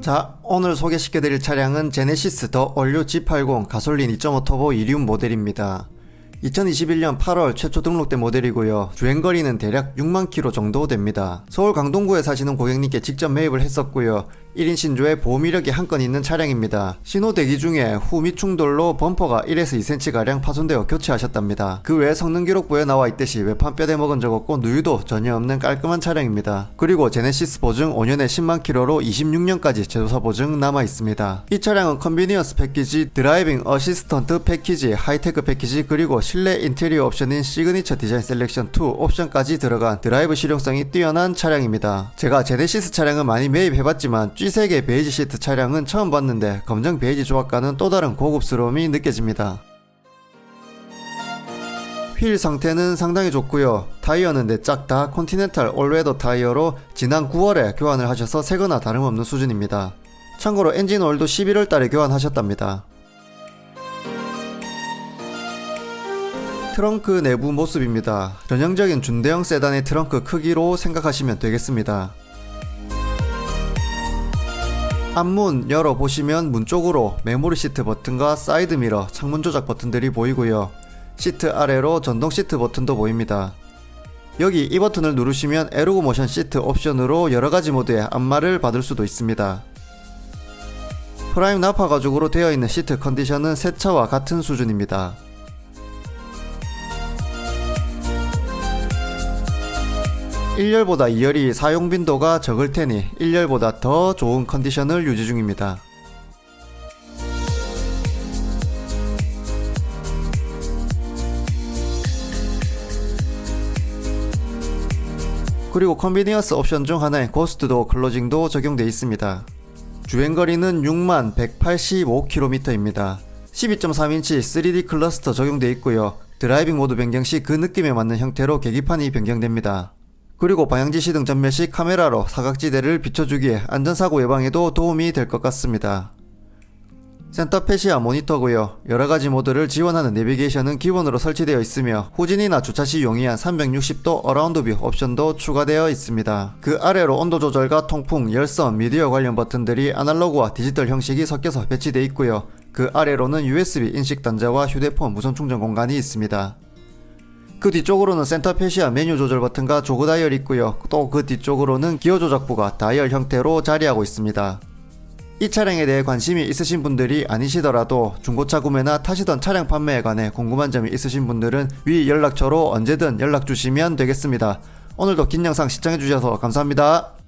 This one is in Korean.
자, 오늘 소개시켜 드릴 차량은 제네시스 더 올류 G80 가솔린 2.5 터보 이리움 모델입니다. 2021년 8월 최초 등록된 모델이고요. 주행거리는 대략 6만 킬로 정도 됩니다. 서울 강동구에 사시는 고객님께 직접 매입을 했었고요. 1인 신조에 보험 이력이 한 건 있는 차량입니다. 신호 대기 중에 후 밑충돌로 범퍼가 1에서 2cm가량 파손되어 교체하셨답니다. 그 외 성능 기록부에 나와 있듯이 외판 뼈대 먹은 적 없고 누유도 전혀 없는 깔끔한 차량입니다. 그리고 제네시스 보증 5년에 10만 킬로로 26년까지 제조사 보증 남아 있습니다. 이 차량은 컨비니언스 패키지, 드라이빙 어시스턴트 패키지, 하이테크 패키지 그리고 실내 인테리어 옵션인 시그니처 디자인 셀렉션 2 옵션까지 들어간 드라이브 실용성이 뛰어난 차량입니다. 제가 제네시스 차량은 많이 매입해봤지만 G색의 베이지 시트 차량은 처음 봤는데 검정 베이지 조합과는 또 다른 고급스러움이 느껴집니다. 휠 상태는 상당히 좋고요. 타이어는 내짝 다 컨티넨탈 올웨더 타이어로 지난 9월에 교환을 하셔서 새거나 다름없는 수준입니다. 참고로 엔진 오일도 11월 달에 교환하셨답니다. 트렁크 내부 모습입니다. 전형적인 준대형 세단의 트렁크 크기로 생각하시면 되겠습니다. 앞문 열어보시면 문 쪽으로 메모리 시트 버튼과 사이드 미러, 창문 조작 버튼들이 보이고요. 시트 아래로 전동 시트 버튼도 보입니다. 여기 이 버튼을 누르시면 에르고 모션 시트 옵션으로 여러가지 모드의 안마를 받을 수도 있습니다. 프라임 나파 가죽으로 되어 있는 시트 컨디션은 새 차와 같은 수준입니다. 1열보다 2열이 사용 빈도가 적을 테니 1열보다 더 좋은 컨디션을 유지 중입니다. 그리고 컨비니언스 옵션 중 하나인 고스트도 클로징도 적용되어 있습니다. 주행거리는 6만 185km입니다. 12.3인치 3D 클러스터 적용되어 있고요. 드라이빙 모드 변경 시 그 느낌에 맞는 형태로 계기판이 변경됩니다. 그리고 방향지 시 등 전멸 시 카메라로 사각지대를 비춰주기에 안전사고 예방에도 도움이 될 것 같습니다. 센터페시아 모니터고요. 여러가지 모드를 지원하는 내비게이션은 기본으로 설치되어 있으며 후진이나 주차 시 용이한 360도 어라운드 뷰 옵션도 추가되어 있습니다. 그 아래로 온도 조절과 통풍, 열선, 미디어 관련 버튼들이 아날로그와 디지털 형식이 섞여서 배치되어 있고요. 그 아래로는 USB 인식 단자와 휴대폰 무선 충전 공간이 있습니다. 그 뒤쪽으로는 센터페시아 메뉴 조절 버튼과 조그 다이얼이 있고요. 또 그 뒤쪽으로는 기어 조작부가 다이얼 형태로 자리하고 있습니다. 이 차량에 대해 관심이 있으신 분들이 아니시더라도 중고차 구매나 타시던 차량 판매에 관해 궁금한 점이 있으신 분들은 위 연락처로 언제든 연락 주시면 되겠습니다. 오늘도 긴 영상 시청해주셔서 감사합니다.